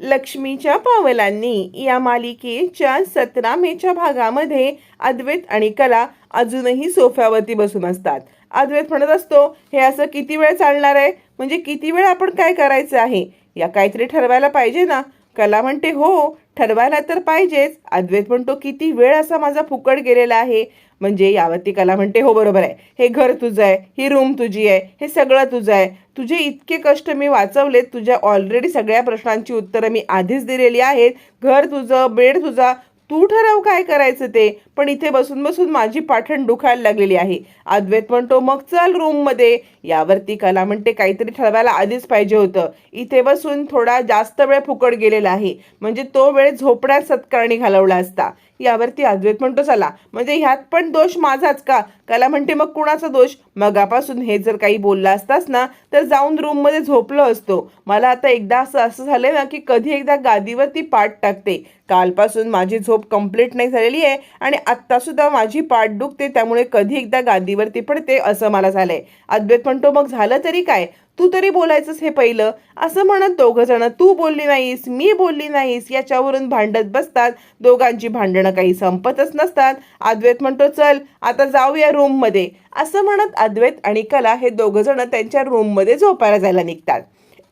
लक्ष्मीच्या पावलांनी या मालिकेच्या सतरा मेच्या भागामध्ये अद्वैत आणि कला अजूनही सोफ्यावरती बसून असतात. अद्वैत म्हणत असतो हे असं किती वेळ चालणार आहे? म्हणजे किती वेळ आपण काय करायचं आहे? या काहीतरी ठरवायला पाहिजे ना? कला म्हणते हो ठरवायला तर पाहिजेच. अद्वैत म्हणतो किती वेळ असा माझा फुकट गेलेला आहे? म्हणजे यावरती कला म्हणते हो बरोबर आहे. हे घर तुझं आहे ही रूम तुझी आहे हे सगळं तुझं आहे. तुझे इतके कष्ट मी वाचवलेत तुझ्या ऑलरेडी सगळ्या प्रश्नांची उत्तरं मी आधीच दिलेली आहेत. घर तुझं बेड तुझा. तू ठरव काय करायचं ते. पण इथे बसून बसून माझी पाठण दुखायला लागलेली आहे. अद्वैत म्हणतो मग चल रूममध्ये यावरती कला म्हणते काहीतरी ठरवायला आधीच पाहिजे होतं. इथे बसून थोडा जास्त वेळ फुकट गेलेला आहे. म्हणजे तो वेळ झोपण्यात सत्कारणी घालवला असता. यावरती अद्वैत म्हणतो चला. म्हणजे ह्यात पण दोष माझाच का? कला म्हणते मग कुणाचा दोष? मगापासून हे जर काही बोलला असतास ना तर जाऊन रूममध्ये झोपलो असतो. मला आता एकदा असं असं झालंय ना की कधी एकदा गादीवरती पाठ टाकते. कालपासून माझी झोप कंप्लीट नाही झालेली आहे आणि आत्तासुद्धा माझी पाठ दुखते त्यामुळे कधी एकदा गादीवरती पडते असं मला झालंय. अद्वैत म्हणतो मग झालं तरी काय? तू तरी बोलायचंस हे पहिलं. असं म्हणत दोघं जण तू बोलली नाहीस मी बोलली नाहीस याच्यावरून भांडत बसतात. दोघांची भांडणं काही संपतच नसतात. अद्वैत म्हणतो चल आता जाऊया रूममध्ये असं म्हणत अद्वैत आणि कला हे दोघं जण त्यांच्या रूममध्ये झोपायला जायला निघतात.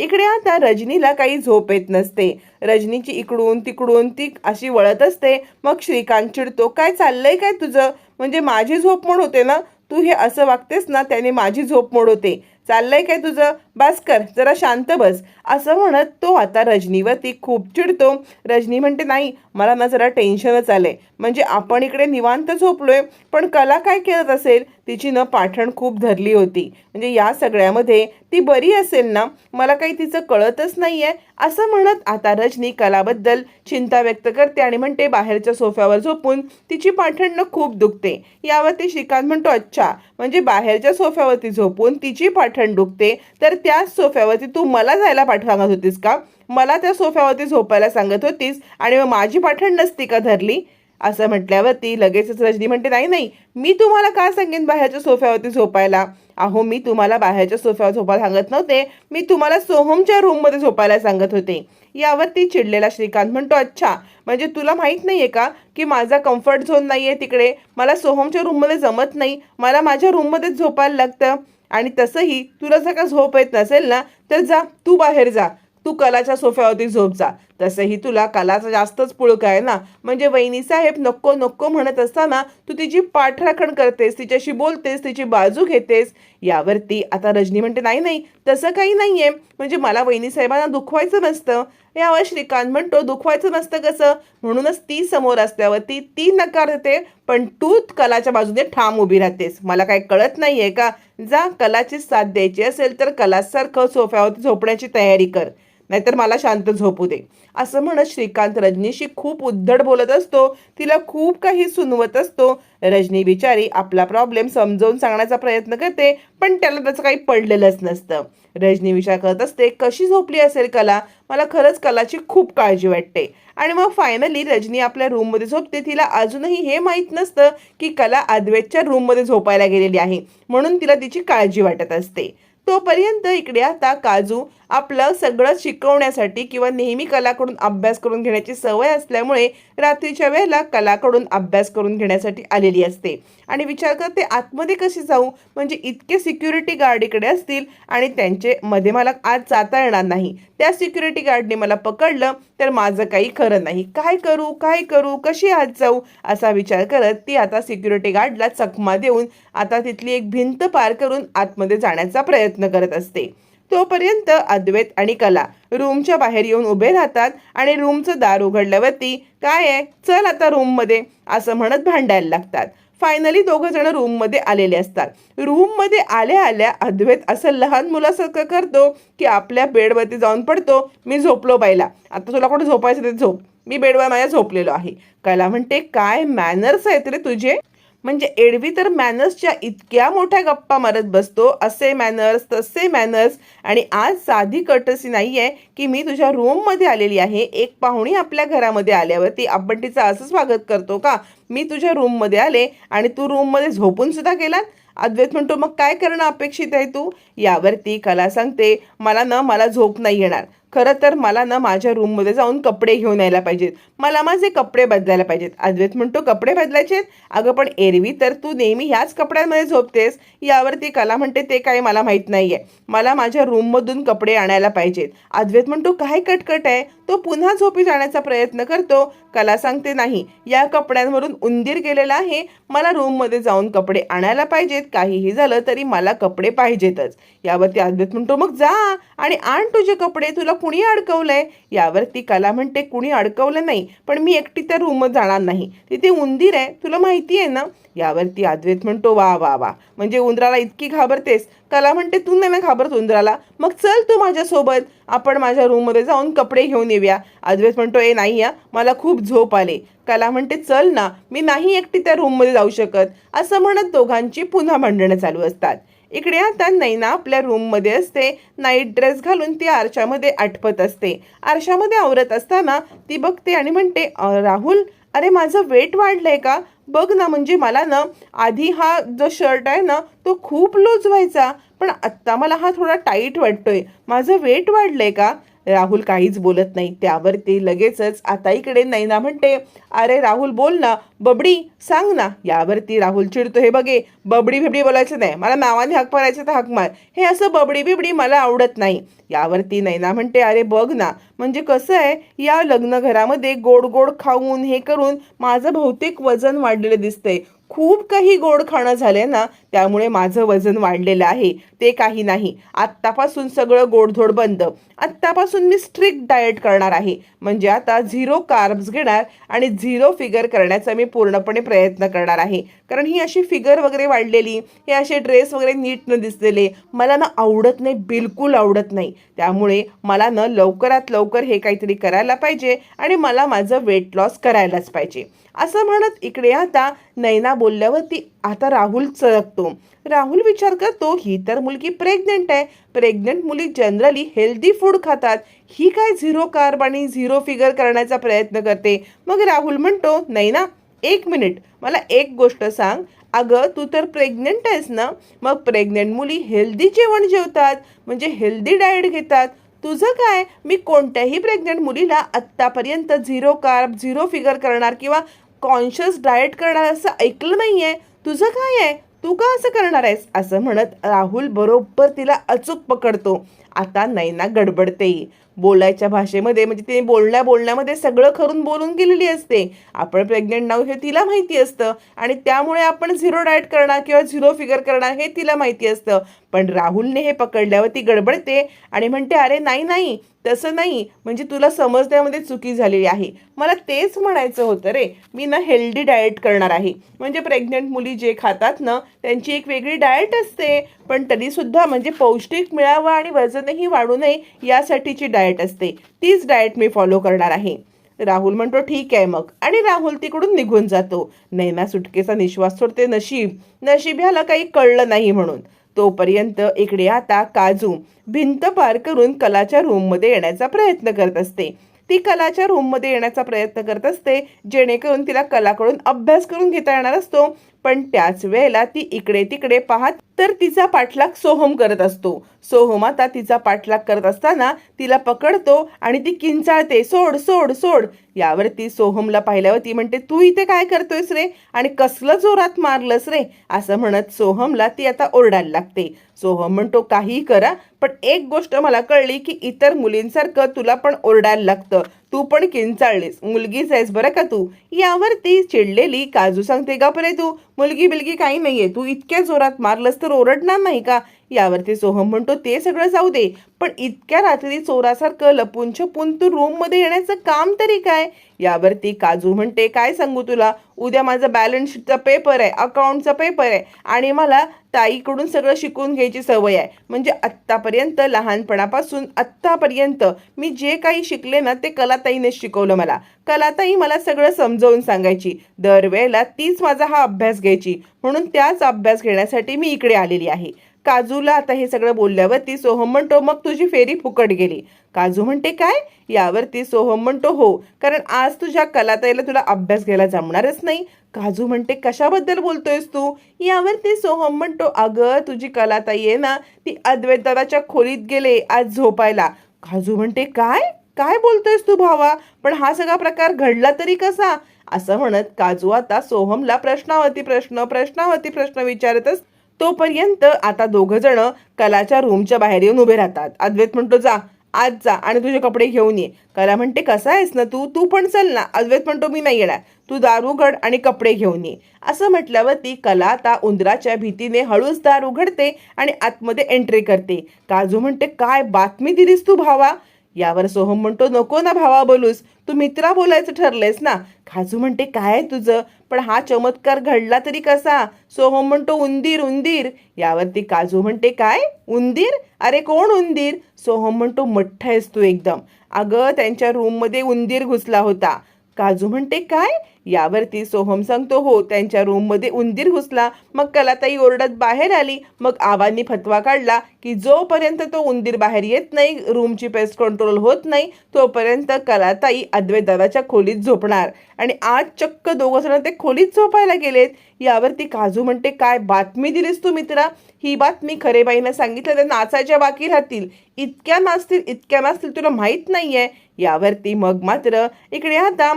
इकडे आता रजनीला काही झोप येत नसते. रजनीची इकडून तिकडून ती अशी वळत असते. मग श्रीकांत चिडतो काय चाललंय काय तुझं? म्हणजे माझी झोप मोड होते ना? तू हे असं वागतेस ना त्याने माझी झोप मोड होते. चाललंय काय तुझं? बस कर जरा शांत बस. असं म्हणत तो आता रजनीवरती खूप चिडतो. रजनी म्हणते नाही मला ना जरा टेन्शनच आलं आहे म्हणजे आपण इकडे निवांत झोपलोय पण कला काय करत असेल तिची न पाठण खूप धरली होती. म्हणजे या सगळ्यामध्ये ती बरी असेल ना? मला काही तिचं कळतच नाही आहे असं म्हणत आता रजनी कलाबद्दल चिंता व्यक्त करते आणि म्हणते बाहेरच्या सोफ्यावर झोपून तिची पाठण न खूप दुखते. यावरती श्रीकांत म्हणतो अच्छा म्हणजे बाहेरच्या सोफ्यावरती झोपून तिची पाठण दुखते तर त्याच सोफ्यावरती तू मला जायला पाठवत होतीस का? मला त्या सोफ्यावरती झोपायला सांगत होतीस आणि मग माझी पाठण नसती का धरली? असं म्हटल्यावरती लगेचच रजनी म्हणते नाही नाही मी तुम्हाला का सांगेन बाहेरच्या सोफ्यावरती झोपायला? अहो मी तुम्हाला बाहेरच्या सोफ्यावर झोपायला सांगत नव्हते. मी तुम्हाला सोहमच्या रूममध्ये झोपायला सांगत होते. यावरती चिडलेला श्रीकांत म्हणतो अच्छा म्हणजे तुला माहीत नाही आहे का की माझा कम्फर्ट झोन नाही आहे तिकडे? मला सोहमच्या रूममध्ये जमत नाही. मला माझ्या रूममध्येच झोपायला लागतं. आणि तसंही तुला जर का झोप येत नसेल ना तर जा तू बाहेर जा. तू कलाच्या सोफ्यावरती झोप जा. तसंही तुला कलाचं जास्तच पुळक आहे ना. म्हणजे वहिनी साहेब नको नको म्हणत असताना तू तिची पाठराखण करतेस तिच्याशी बोलतेस तिची बाजू घेतेस. यावरती आता रजनी म्हणते नाही नाही तसं काही नाही आहे म्हणजे मला वहिनी साहेबांना दुखवायचं नसतं. यावर श्रीकांत म्हणतो दुखवायचं नसतं कसं? म्हणूनच ती समोर असल्यावरती ती नकार देते पण तू कलाच्या बाजूने ठाम उभी राहतेस. मला काही कळत नाही आहे का? जा कलाची साथ द्यायची असेल तर कलासारखं सोफ्यावरती झोपण्याची तयारी कर. नाहीतर मला शांत झोपू दे. असं म्हणत श्रीकांत रजनीशी खूप उद्धड बोलत असतो. तिला खूप काही सुनवत असतो. रजनी बिचारी आपला प्रॉब्लेम समजावून सांगण्याचा प्रयत्न करते पण त्याला त्याचं काही पडलेलंच नसतं. रजनी विचार करत असते कशी झोपली असेल कला? मला खरंच कलाची खूप काळजी वाटते. आणि मग फायनली रजनी आपल्या रूममध्ये झोपते. तिला अजूनही हे माहीत नसतं की कला अद्वैतच्या रूममध्ये झोपायला गेलेली आहे. म्हणून तिला तिची काळजी वाटत असते. तोपर्यंत इकडे आता काजू आपलं सगळं शिकवण्यासाठी किंवा नेहमी कलाकडून अभ्यास करून घेण्याची सवय असल्यामुळे रात्रीच्या वेळेला कलाकडून अभ्यास करून घेण्यासाठी आलेली असते. आणि विचार करते आतमध्ये कशी जाऊ? म्हणजे इतके सिक्युरिटी गार्ड इकडे असतील आणि त्यांचे मध्ये मला आज जाता येणार नाही. त्या सिक्युरिटी गार्डने मला पकडलं तर माझं काही खरं नाही. काय करू? काय करू? कशी आत जाऊ? असा विचार करत ती आता सिक्युरिटी गार्डला चकमा देऊन आता तिथली एक भिंत पार करून आतमध्ये जाण्याचा प्रयत्न करत असते. तोपर्यंत अद्वैत आणि कला रूमच्या बाहेर येऊन उभे राहतात आणि रूमचं दार उघडल्यावरती काय आहे? चल आता रूममध्ये असं म्हणत भांडायला लागतात. फायनली दोघं जण रूममध्ये आलेले असतात. रूममध्ये आल्या आल्या अद्वैत असं लहान मुलासारखं करतो की आपल्या बेडवरती जाऊन पडतो मी झोपलो बाईला. आता तुला कुठे झोपायचं ते झोप. मी बेडवर माझ्या झोपलेलो आहे. कला म्हणते काय मॅनर्स आहेत रे तुझे? म्हणजे एडवी तर मॅनर्सच्या इतक्या मोठ्या गप्पा मारत बसतो. असे मॅनर्स तसे मॅनर्स. आणि आज साधी कटसी नाही आहे की मी तुझ्या रूममध्ये आलेली आहे. एक पाहुणी आपल्या घरामध्ये आल्यावरती आपण तिचं असं स्वागत करतो का? मी तुझ्या रूममध्ये आले आणि तू रूममध्ये झोपूनसुद्धा गेलात? अद्वैत म्हणतो मग काय करणं अपेक्षित आहे तू? यावरती कला सांगते मला ना मला झोप नाही येणार. खरं तर मला ना माझ्या रूममध्ये जाऊन कपडे घेऊन यायला पाहिजेत. मला माझे कपडे बदलायला पाहिजेत. अद्वैत म्हणतो कपडे बदलायचे अगं पण एरवी तर तू नेहमी ह्याच कपड्यांमध्ये झोपतेस. यावरती कला म्हणते ते काही मला माहीत नाही आहे मला माझ्या रूममधून कपडे आणायला पाहिजेत. अद्वैत म्हणतो काय कटकट आहे? तो पुन्हा झोपी जाण्याचा प्रयत्न करतो. कला सांगते नाही. या कपड्यांवरून उंदीर गेलेला आहे. मला रूममध्ये जाऊन कपडे आणायला पाहिजेत. काहीही झालं तरी मला कपडे पाहिजेतच. यावरती अद्वैत म्हणतो मग जा आणि आण तुझे कपडे. तुला कुणी अडकवलंय? यावरती कला म्हणते कुणी अडकवलं नाही. पण मी एकटी त्या रूममध्ये जाणार नाही. तिथे उंदीर आहे. तुला माहिती आहे ना? यावरती अद्वैत म्हणतो वा वा वा. म्हणजे उंदराला इतकी घाबरतेस? कला म्हणते तू नाही ना घाबरत उंदराला? मग चल तू माझ्यासोबत. आपण माझ्या रूममध्ये जाऊन कपडे घेऊन येऊया. अद्वैत म्हणतो ए नाही या मला खूप झोप आले. कला म्हणते चल ना मी नाही एकटी त्या रूममध्ये जाऊ शकत. असं म्हणत दोघांची पुन्हा भांडणं चालू असतात. इकडे आता नैना आपल्या रूममध्ये असते. नाईट ड्रेस घालून ती आरशामध्ये आटपत असते. आरशामध्ये आवरत असताना ती बघते आणि म्हणते राहुल अरे माझं वेट वाढलंय का? बघ ना म्हणजे मला ना आधी हा जो शर्ट आहे ना तो खूप लूज व्हायचा. पण आत्ता मला हा थोडा टाईट वाटतोय. माझं वेट वाढलंय का? राहुल काहीच बोलत नाही. त्यावर ते लगेचच आता इकडे नैना म्हणते अरे राहुल बोल ना. बबडी सांग ना. यावरती राहुल चिडतो हे बघे बबडी बिबडी बोलायचं नाही. मला नावाने हक मारायचं तर हक मार. हे असं बबडी बिबडी मला आवडत नाही. यावरती नैना म्हणते अरे बघ ना. म्हणजे कसं आहे या लग्न घरामध्ये गोड गोड खाऊन हे करून माझं बहुतेक वजन वाढलेलं दिसतंय. खूप काही गोड खाणं झालंय ना त्यामुळे माझं वजन वाढलेलं आहे. ते काही नाही. आत्तापासून सगळं गोडधोड बंद. आत्तापासून मी स्ट्रिक्ट डाएट करणार आहे. म्हणजे आता झिरो कार्ब्स घेणार आणि झिरो फिगर करण्याचा मी पूर्णपणे प्रयत्न करणार आहे. कारण ही अशी फिगर वगैरे वाढलेली हे असे ड्रेस वगैरे नीट न दिसलेले मला ना आवडत नाही बिलकुल आवडत नाही. त्यामुळे मला ना लवकरात लवकर हे काहीतरी करायला पाहिजे आणि मला माझं वेट लॉस करायलाच पाहिजे. असं म्हणत इकडे आता नैना बोलल्यावरती आता राहुल चळकतो. राहुल विचार करतो ही तर मुलगी प्रेग्नेंट आहे. प्रेग्नेंट मुली जनरली हेल्दी फूड खातात. ही काय झिरो कार्ब आणि झिरो फिगर करण्याचा प्रयत्न करते? मग राहुल म्हणतो नाही ना एक मिनिट मला एक गोष्ट सांग. अगं तू तर प्रेग्नेंट आहेस ना? मग प्रेग्नेंट मुली हेल्दी जेवण जेवतात म्हणजे हेल्दी डाएट घेतात. तुझं काय? मी कोणत्याही प्रेग्नेंट मुलीला आत्तापर्यंत झिरो कार्ब झिरो फिगर करणार किंवा कॉन्शियस डाएट करणार असं ऐकलं नाही आहे तुझं काय आहे? तू का असं करणार आहेस? असं म्हणत राहुल बरोबर तिला अचूक पकडतो. आता नैना गडबडते. बोलायच्या भाषेमध्ये म्हणजे तिने बोलण्या बोलण्यामध्ये सगळं खरून बोलून गेलेली असते. आपण प्रेग्नेंट नाव हे तिला माहिती असतं. आणि त्यामुळे आपण झिरो डायट करणार किंवा झिरो फिगर करणार हे तिला माहिती असतं. पण राहुलने हे पकडल्यावर ती गडबडते आणि म्हणते अरे नाही नाही तसं नाही. म्हणजे तुला समजण्यामध्ये चुकी झालेली आहे. मला तेच म्हणायचं होतं रे. मी ना हेल्दी डाएट करणार आहे. म्हणजे प्रेग्नेंट मुली जे खातात ना त्यांची एक वेगळी डाएट असते. पण तरीसुद्धा म्हणजे पौष्टिक मिळावं आणि वजन वजनही वाढू नये यासाठीची डाएट असते. तीच डाएट मी फॉलो करणार आहे. राहुल म्हणतो ठीक आहे मग. आणि राहुल तिकडून निघून जातो. नैना सुटकेचा निश्वास सोडते नशीब. नशीब ह्याला काही कळलं नाही म्हणून. तोपर्यंत इकडे आता काजू भिंत पार करून कलाच्या रूममध्ये येण्याचा प्रयत्न करत असते. ती कलाच्या रूममध्ये येण्याचा प्रयत्न करत असते जेणेकरून तिला कलाकडून अभ्यास करून घेता येणार असतो पण त्याच वेळेला ती इकडे तिकडे पाहत तर तिचा पाठलाग सोहम करत असतो. सोहम आता तिचा पाठलाग करत असताना तिला पकडतो आणि ती किंचाळते सोड सोड सोड. यावर ती सोहमला पाहिल्यावर ती म्हणते तू इथे काय करतोयस रे? आणि कसलं जोरात मारलंस रे? असं म्हणत सोहमला ती आता ओरडायला लागते. सोहम म्हणतो काहीही करा पण एक गोष्ट मला कळली की इतर मुलींसारखं तुला पण ओरडायला लागतं. तू पण किंचाळलीस. मुलगीच आहेस बरं का तू? यावर ती चिडलेली काजू सांगते का परे तू. मुलगी बिलगी काही नाहीये. तू इतक्या जोरात मारलंस तर ओरडणार नाही का? यावरती सोहम म्हणतो ते सगळं जाऊ दे पण इतक्या रात्री चोरासारखं लपून छपून तू रूममध्ये येण्याचं काम तरी काय? यावरती काजू म्हणते काय सांगू तुला? उद्या माझा बॅलन्स शीटचा पेपर आहे अकाउंटचा पेपर आहे आणि मला ताईकडून सगळं शिकून घ्यायची सवय आहे. म्हणजे आत्तापर्यंत लहानपणापासून आत्तापर्यंत मी जे काही शिकले ना ते कलाताईने शिकवलं मला. कलाताई मला सगळं समजावून सांगायची. दरवेळेला तीच माझा हा अभ्यास घ्यायची. म्हणून त्याच अभ्यास घेण्यासाठी मी इकडे आलेली आहे. काजूला आता हे सगळं बोलल्यावरती सोहम म्हणतो मग तुझी फेरी फुकट गेली. काजू म्हणते काय? यावरती सोहम म्हणतो हो. कारण आज तुझ्या कलाताईला तुला अभ्यास घ्यायला जमणारच नाही. काजू म्हणते कशाबद्दल बोलतोयस तू? यावरती सोहम म्हणतो अगं तुझी कलाताई आहे ना ती अद्वैताच्या खोलीत गेले आज झोपायला. काजू म्हणते काय? काय बोलतोयस तू भावा? पण हा सगळा प्रकार घडला तरी कसा? असं म्हणत काजू आता सोहमला प्रश्नावरती प्रश्न प्रश्नावरती प्रश्न विचारतच तोपर्यंत आता दोघं जण कलाच्या रूमच्या बाहेर येऊन उभे राहतात. अद्वैत म्हणतो जा आज जा आणि तुझे कपडे घेऊन ये. कला म्हणते कसा आहेस ना तू? तू पण चल ना. अद्वैत म्हणतो मी नाही येणार. तू दार उघड आणि कपडे घेऊन ये. असं म्हटल्यावर ती कला आता उंदराच्या भीतीने हळूच दार उघडते आणि आतमध्ये एंट्री करते. काजू म्हणते काय बातमी दिलीस तू भावा? यावर सोहम म्हणतो नको ना भावा बोलूस. तू मित्रा बोलायचं ठरलेस ना? खाजू म्हणते काय आहे तुझं? पण हा चमत्कार घडला तरी कसा? सोहम म्हणतो उंदीर उंदीर. यावरती काजू म्हणते काय? उंदीर? अरे कोण उंदीर? सोहम म्हणतो मठ्ठ आहेस तू एकदम. अगं त्यांच्या रूममध्ये उंदीर घुसला होता. काजू म्हणते काय? यावरती सोहम सांगतो हो त्यांच्या रूममध्ये उंदीर घुसला. मग कलाताई ओरडत बाहेर आली. मग आबांनी फतवा काढला की जोपर्यंत तो उंदीर बाहेर येत नाही रूमची पेस्ट कंट्रोल होत नाही तोपर्यंत कलाताई अद्वैताच्या खोलीत झोपणार. आणि आज चक्क दोघं जण ते खोलीत झोपायला गेलेत. यावरती काजू म्हणते काय बातमी दिलीस तू मित्रा? ही बातमी खरेबाईनं सांगितलं तर नाचायच्या बाकी राहतील. इतक्या नाचतील इतक्या नाचतील तुला माहीत नाहीये. यावरती मग मात्र इकडे आता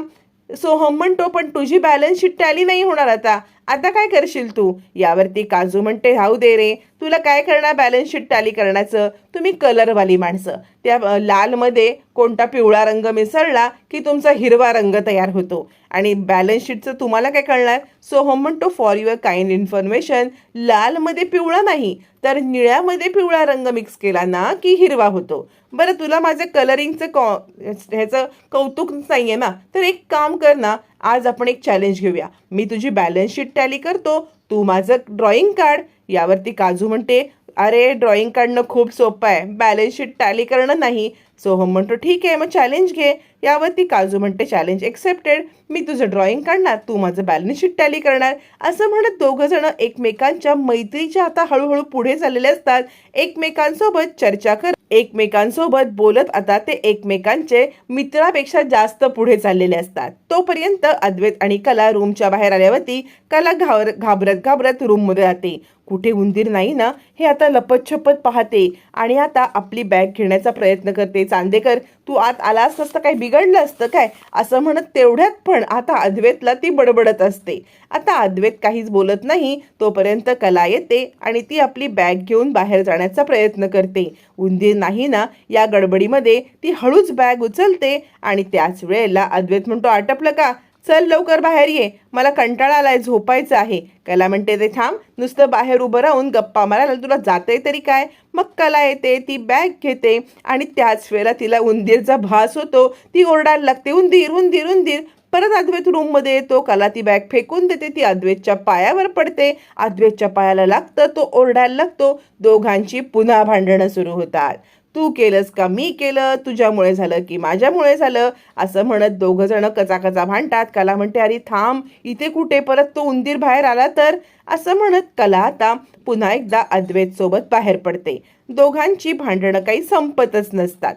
सोहम म्हणतो पण तुझी बॅलन्स शीट टॅली नाही होणार आता. आता काय करशील तू? यावरती काजू म्हणते राहू दे रे. तुला काय करणार बॅलन्स शीट टॅली करण्याचं? तुम्ही कलरवाली माणसं. त्या लालमध्ये कोणता पिवळा रंग मिसळला की तुमचा हिरवा रंग तयार होतो. आणि बॅलन्स शीटचं तुम्हाला काय कळणार? सोहम म्हणतो फॉर युअर काइंड इन्फॉर्मेशन लालमध्ये पिवळा नाही तर निळ्यामध्ये पिवळा रंग मिक्स केला ना की हिरवा होतो. बरं तुला माझं कलरिंगचं कॉ ह्याचं कौतुक नाही आहे ना? तर एक काम कर ना आज आपण एक चॅलेंज घेऊया. मी तुझी बॅलन्स शीट टॅली करतो तू माझं ड्रॉइंग काढ. यावरती काजू म्हणते अरे ड्रॉइंग काढणं खूप सोपं आहे. बॅलन्स शीट टॅली करणं नाही. सोहम म्हणतो ठीक आहे मग चॅलेंज घे. यावरती काजू म्हणते चॅलेंज एक्सेप्टेड मी तुझं ड्रॉइंग काढणार तू माझं बॅलन्स शीट टॅली करणार. असं म्हणत दोघं जण एकमेकांच्या मैत्रीच्या आता हळूहळू पुढे चाललेले असतात. एकमेकांसोबत चर्चा कर एकमेकांसोबत बोलत आता ते एकमेकांचे मित्रापेक्षा जास्त पुढे चाललेले असतात. तोपर्यंत अद्वैत आणि कला रूमच्या बाहेर आल्यावरती कला घाबर घाबरत घाबरत रूममध्ये जाते. कुठे उंदीर नाही ना हे आता लपतछपत पाहते. आणि आता आपली बॅग घेण्याचा प्रयत्न करते. चांदेकर तू आत आलास नसतं काही बिघडलं असतं काय? असं म्हणत तेवढ्यात पण आता अद्वैतला ती बडबडत असते. आता अद्वैत काहीच बोलत नाही तोपर्यंत कला येते आणि ती आपली बॅग घेऊन बाहेर जाण्याचा प्रयत्न करते. उंदीर नाही ना या गडबडीमध्ये ती हळूच बॅग उचलते आणि त्याच वेळेला अद्वैत म्हणतो आटपलं का? चल लवकर बाहेर ये. मला कंटाळा आलाय झोपायचं आहे. कला म्हणते ते थांब. नुसतं बाहेर उभं राहून गप्पा मारायला तुला जाते तरी काय? मग कला येते ती बॅग घेते आणि त्याच वेळेला तिला उंदीरचा भास होतो. ती ओरडायला लागते उंदीर उंदीर उंदीर. परत अद्वैत रूममध्ये येतो. कला ती बॅग फेकून देते. ती अद्वैतच्या पायावर पडते. अद्वैतच्या पायाला लागतं तो ओरडायला लागतो. दोघांची पुन्हा भांडणं सुरू होतात. तू केलंस का मी केलं? तुझ्यामुळे झालं की माझ्यामुळे झालं? असं म्हणत दोघं जण कचाकचा भांडतात. कला म्हणते अरे थांब इथे कुठे? परत तो उंदीर बाहेर आला तर? असं म्हणत कला आता पुन्हा एकदा अद्वैत सोबत बाहेर पडते. दोघांची भांडणं काही संपतच नसतात.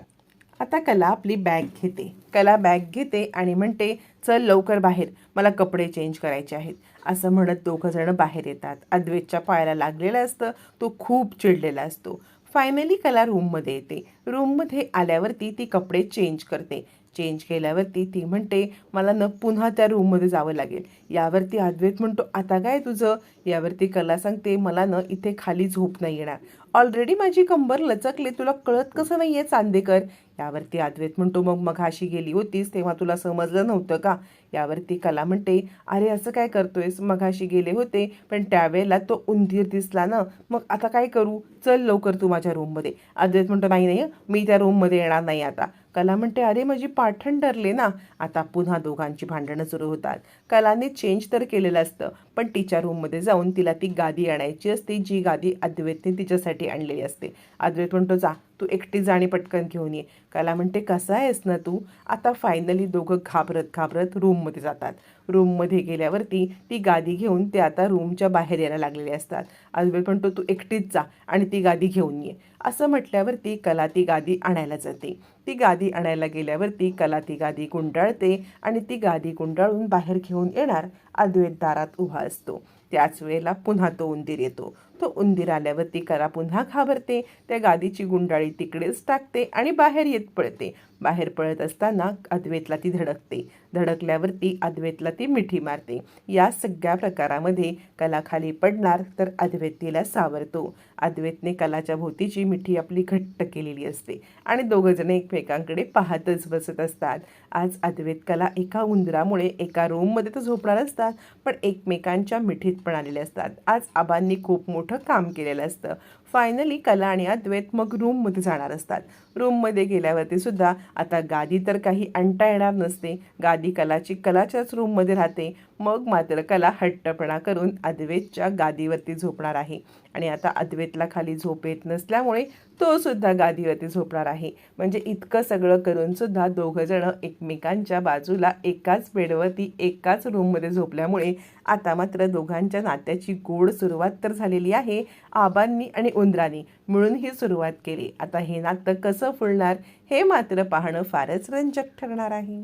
आता कला आपली बॅग घेते. कला बॅग घेते आणि म्हणते चल लवकर बाहेर. मला कपडे चेंज करायचे आहेत. असं म्हणत दोघं जण बाहेर येतात. अद्वैतच्या पायाला लागलेलं असतं. तो खूप चिडलेला असतो. फायनली कला रूममध्ये येते. रूममध्ये आल्यावरती ती कपडे चेंज करते. चेंज केल्यावरती ती म्हणते मला न पुन्हा त्या रूममध्ये जावं लागेल. यावरती अद्वैत म्हणतो आता काय तुझं? यावरती कला सांगते मला न इथे खाली झोप नाही येणार. ऑलरेडी माझी कंबर लचकले तुला कळत कसं नाही आहे चांदेकर? यावरती अद्वैत म्हणतो मग मघाशी गेली होतीस तेव्हा तुला समजलं नव्हतं का? यावरती कला म्हणते अरे असं काय करतोयस? मघाशी गेले होते पण त्यावेळेला तो उंदीर दिसला ना. मग आता काय करू? चल लवकर तू माझ्या रूममध्ये अद्वैत म्हणतो नाही नाही मी त्या रूममध्ये येणार नाही आता. कला म्हणते अरे माझी पाठण ठरले ना. आता पुन्हा दोघांची भांडणं सुरू होतात. कलाने चेंज तर केलेलं असतं. पण तिच्या रूममध्ये जाऊन तिला ती गादी आणायची असते जी गादी अद्वैतने तिच्यासाठी आणलेली असते. अद्वैत म्हणतो जा तू एकटी जाणी पटकन घेऊन ये. कला म्हणते कसा आहेस ना तू? आता फायनली दोघं घाबरत घाबरत रूममध्ये जातात. रूममध्ये गेल्यावरती ती गादी घेऊन ते आता रूमच्या बाहेर यायला लागलेले असतात. अद्वैत म्हणतो तू एकटीच जा आणि ती गादी घेऊन ये. असं म्हटल्यावरती कला ती गादी आणायला जाते. ती गादी आणायला गेल्यावरती कला ती गादी गुंडाळते आणि ती गादी गुंडाळून बाहेर घेऊन येणार अद्वैत दारात उभा असतो. त्याच वेळेला पुन्हा तो उंदीर येतो. तो उंदीर आल्यावर ती कला पुन्हा घाबरते. त्या गादीची गुंडाळी तिकडेच टाकते आणि बाहेर येत पळते. बाहेर पळत असताना अद्वैतला ती धडकते. धडकल्यावरती अद्वैतला ती मिठी मारते. या सगळ्या प्रकारामध्ये कला खाली पडणार तर अद्वैत तिला सावरतो. अद्वैतने कलाच्या भोवतीची मिठी आपली घट्ट केलेली असते आणि दोघंजण एकमेकांकडे पाहतच बसत असतात. आज अद्वैत कला एका उंदरामुळे एका रूममध्ये तर झोपणार असतात पण एकमेकांच्या मिठीत पण आलेले असतात. आज आबांनी खूप मोठं काम केलेलं असतं. फायनली कला आणि अद्वैत मग रूममध्ये जाणार असतात. रूममध्ये गेल्यावरती सुद्धा आता गादी तर काही आणता येणार नसते. गादी कलाची कलाच्याच रूममध्ये राहते. मग मात्र कला हट्टपणा करून अद्वैतच्या गादीवरती झोपणार आहे. आणि आता अद्वैतला खाली झोप येत नसल्यामुळे तो सुद्धा गादीवरती झोपणार आहे. म्हणजे इतकं सगळं करून सुद्धा दोघंजणं एकमेकांच्या बाजूला एकाच बेडवरती एकाच रूममध्ये झोपल्यामुळे आता मात्र दोघांच्या नात्याची गोड सुरुवात तर झालेली आहे. आबांनी आणि उंदराने मिळून ही सुरुवात केली. आता हे नातं कसं फुलणार हे मात्र पाहणं फारच रंजक ठरणार आहे.